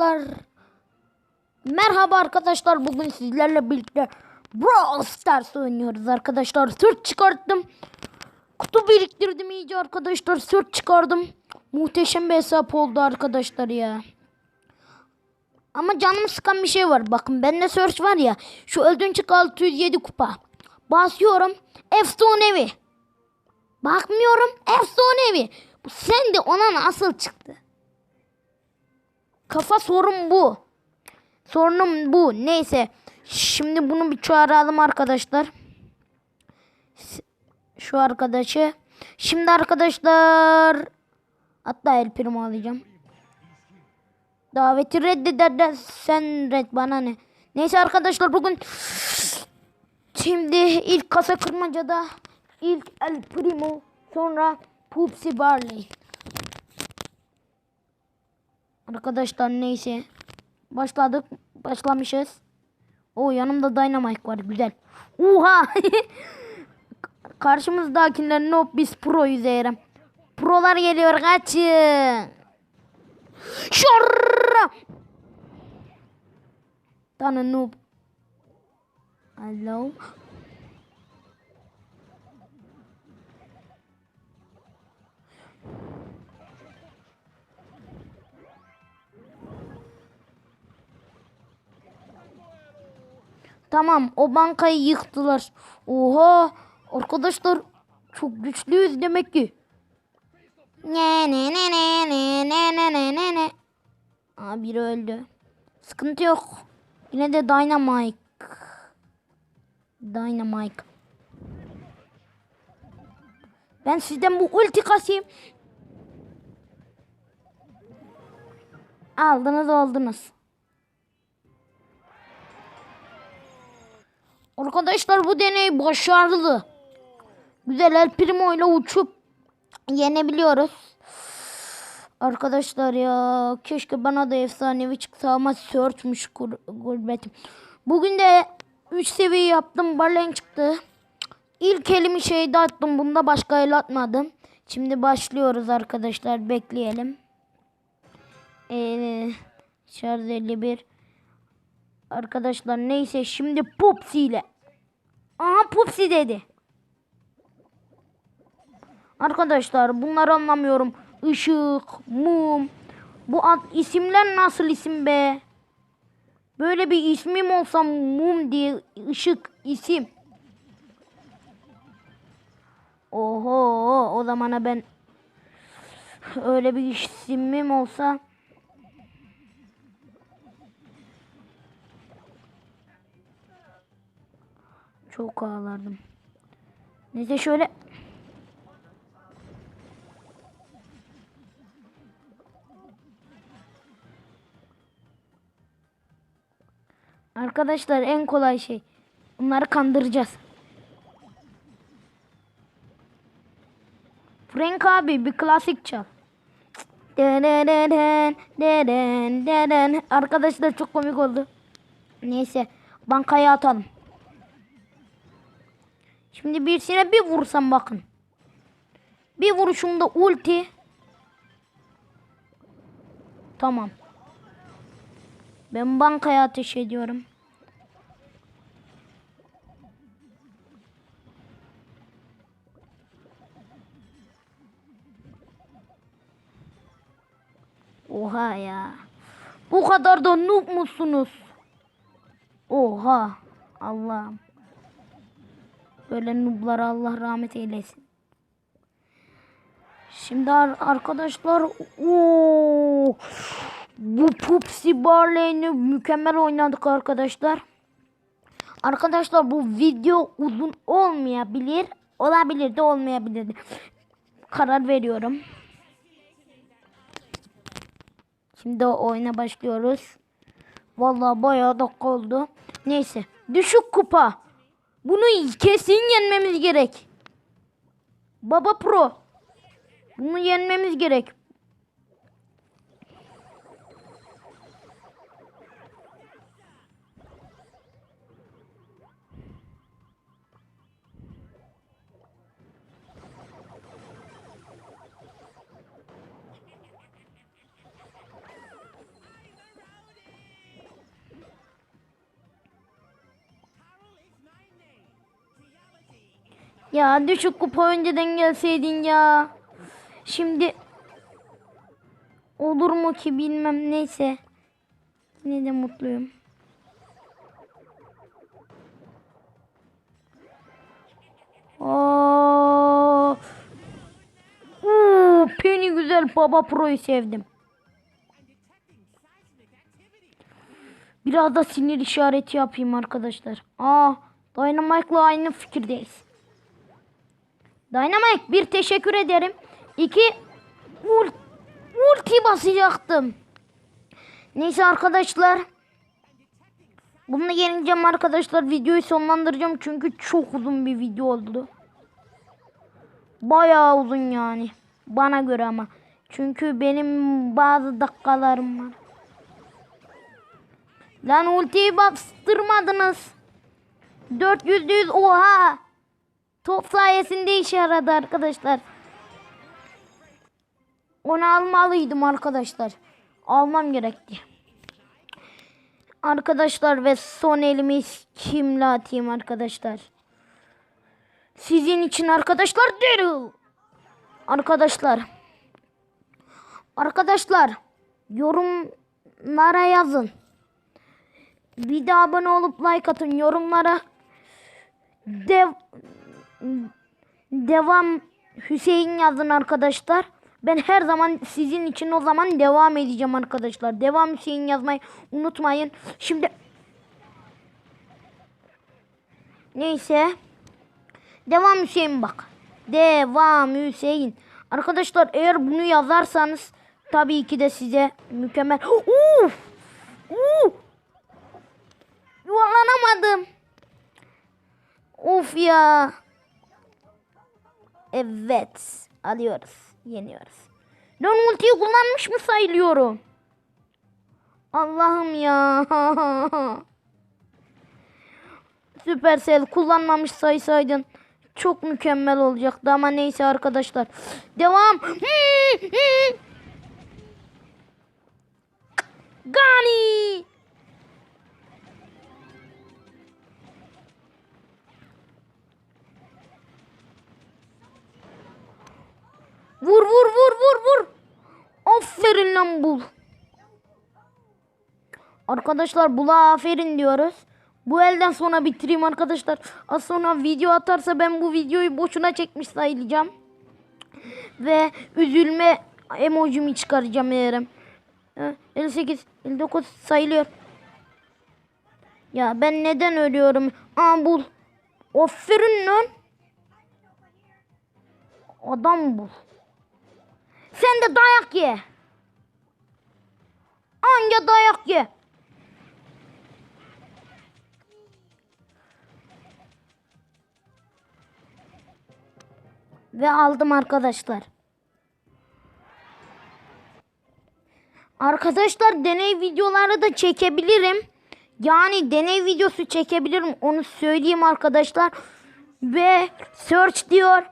Arkadaşlar. Merhaba arkadaşlar. Bugün sizlerle birlikte Brawl Stars oynuyoruz arkadaşlar. Sırt çıkarttım. Kutu biriktirdim iyice arkadaşlar. Sırt çıkardım. Muhteşem bir hesap oldu arkadaşlar ya. Ama canımı sıkan bir şey var. Bakın bende search var ya. Şu öldüğün çık 607 kupa. Basıyorum. Efsanevi Bakmıyorum. Efsanevi sen de ona nasıl çıktı Kafa sorun bu. Sorunum bu. Neyse. Şimdi bunu bir çağıralım arkadaşlar. Şu arkadaşı. Şimdi arkadaşlar. Hatta El Primo alacağım. Daveti reddeder sen red bana ne. Neyse arkadaşlar bugün şimdi ilk kasa kırmacada ilk El Primo sonra Pupsi Barley. Arkadaşlar neyse. Başladık. Başlamışız. O yanımda Dynamite var. Güzel. Oha. Karşımızdakiler no biz proyuz eğer. Prolar geliyor kaçın. Şorra. Tane noob. Hello. Tamam o bankayı yıktılar. Oha arkadaşlar çok güçlüyüz demek ki. Ne ne ne ne ne ne ne ne ne ne. Aa biri öldü. Sıkıntı yok. Yine de Dynamite. Dynamite. Ben sizden bu ulti kasayım. Aldınız oldunuz. Arkadaşlar bu deney başarılı. Güzel El Primo ile uçup yenebiliyoruz. Arkadaşlar ya keşke bana da efsanevi çıksa ama gur- gurbetim. Bugün de 3 seviye yaptım. Barley çıktı. İlk elimi şeyde attım. Bunda başka el atmadım. Şimdi başlıyoruz arkadaşlar. Bekleyelim. Ee, şarj 51. Arkadaşlar neyse şimdi Pupsi ile. Aha Pupsi dedi. Arkadaşlar bunları anlamıyorum. Işık, mum. Bu ad, isimler nasıl isim be? Böyle bir ismim olsa mum diye ışık isim. Oho o zamana ben öyle bir isimim olsa Çok ağlardım. Neyse şöyle. Arkadaşlar en kolay şey. Bunları kandıracağız. Frank abi bir klasik çal. Arkadaşlar çok komik oldu. Neyse bankaya atalım. Şimdi birisine bir vursam bakın. Bir vuruşumda ulti. Tamam. Ben bankaya ateş ediyorum. Oha ya. Bu kadar da noob musunuz? Oha. Allah'ım. Böyle nublara Allah rahmet eylesin. Şimdi ar- arkadaşlar ooo bu Pupsi Barley'ini mükemmel oynadık arkadaşlar. Arkadaşlar bu video uzun olmayabilir. Olabilir de olmayabilir. Karar veriyorum. Şimdi oyuna başlıyoruz. Vallahi bayağı dakika oldu. Neyse. Düşük kupa. Bunu kesin yenmemiz gerek. Baba Pro. Bunu yenmemiz gerek. Ya düşük kupa önceden gelseydin ya. Şimdi olur mu ki bilmem neyse. Yine de mutluyum. Oo, Penny güzel Baba Pro'yu sevdim. Biraz da sinir işareti yapayım arkadaşlar. Aa, Dynamite'la aynı fikirdeyiz. Dynamite bir teşekkür ederim. İki ul ulti basacaktım. Neyse arkadaşlar. Bunu yeneceğim arkadaşlar. Videoyu sonlandıracağım çünkü çok uzun bir video oldu. Bayağı uzun yani. Bana göre ama. Çünkü benim bazı dakikalarım var. Lan ultiyi bastırmadınız. 400 yüz oha. Top sayesinde işe yaradı arkadaşlar. Onu almalıydım arkadaşlar. Almam gerekti. Arkadaşlar ve son elimi kimle atayım arkadaşlar. Sizin için arkadaşlar Daryl. Arkadaşlar. Arkadaşlar yorumlara yazın. Bir de abone olup like atın yorumlara. Dev devam Hüseyin yazın arkadaşlar. Ben her zaman sizin için o zaman devam edeceğim arkadaşlar. Devam Hüseyin yazmayı unutmayın. Şimdi neyse. Devam Hüseyin bak. Devam Hüseyin. Arkadaşlar eğer bunu yazarsanız tabii ki de size mükemmel. Uf! Uf! Yuvarlanamadım. Of ya. Evet. Alıyoruz. Yeniyoruz. Lan ultiyi kullanmış mı sayılıyorum? Allah'ım ya. Supercell kullanmamış saysaydın çok mükemmel olacaktı ama neyse arkadaşlar. Devam. Gani. Vur vur vur vur vur. Aferin lan bul. Arkadaşlar bula aferin diyoruz. Bu elden sonra bitireyim arkadaşlar. Az sonra video atarsa ben bu videoyu boşuna çekmiş sayılacağım. Ve üzülme emojimi çıkaracağım eğerim. 58, 59 sayılıyor. Ya ben neden ölüyorum? Aa bul. Aferin lan. Adam bul. Sen de dayak ye. Anca dayak ye. Ve aldım arkadaşlar. Arkadaşlar deney videoları da çekebilirim. Yani deney videosu çekebilirim. Onu söyleyeyim arkadaşlar. Ve search diyor.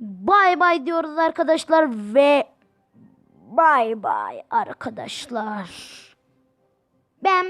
Bye bye diyoruz arkadaşlar ve bye bye arkadaşlar. Ben